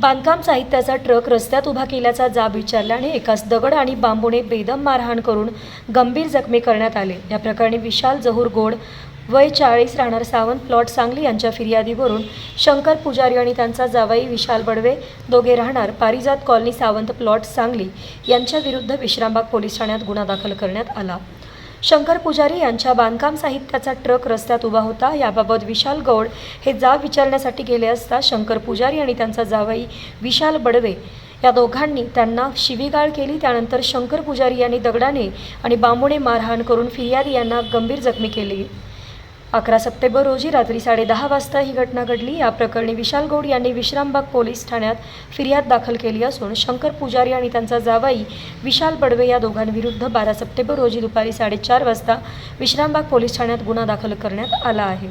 बांधकाम साहित्याचा ट्रक रस्त्यात उभा केल्याचा जाब विचारल्याने एकास दगड आणि बांबूने बेदम मारहाण करून गंभीर जखमी करण्यात आले. या प्रकरणी विशाल जहूर गोड वय चाळीस राहणार सावंत प्लॉट सांगली यांच्या फिर्यादीवरून शंकर पुजारी आणि त्यांचा जावाई विशाल बडवे दोघे राहणार पारिजात कॉलनी सावंत प्लॉट सांगली यांच्याविरुद्ध विश्रामबाग पोलीस ठाण्यात गुन्हा दाखल करण्यात आला. शंकर पुजारी यांच्या बांधकाम साहित्याचा ट्रक रस्त्यात उभा होता. याबाबत विशाल गौड हे जाब विचारण्यासाठी गेले असता शंकर पुजारी आणि त्यांचा जावई विशाल बडवे या दोघांनी त्यांना शिवीगाळ केली. त्यानंतर शंकर पुजारी यांनी दगडाने आणि बांबूने मारहाण करून फिर्यादी यांना गंभीर जखमी केली. अकरा सप्टेंबर रोजी रात्री साडेदहा वाजता ही घटना घडली. या प्रकरणी विशाल गौड यांनी विश्रामबाग पोलीस ठाण्यात फिर्याद दाखल केली असून शंकर पुजारी आणि त्यांचा जावाई विशाल बडवे या दोघांविरुद्ध बारा सप्टेंबर रोजी दुपारी साडेचार वाजता विश्रामबाग पोलीस ठाण्यात गुन्हा दाखल करण्यात आला आहे.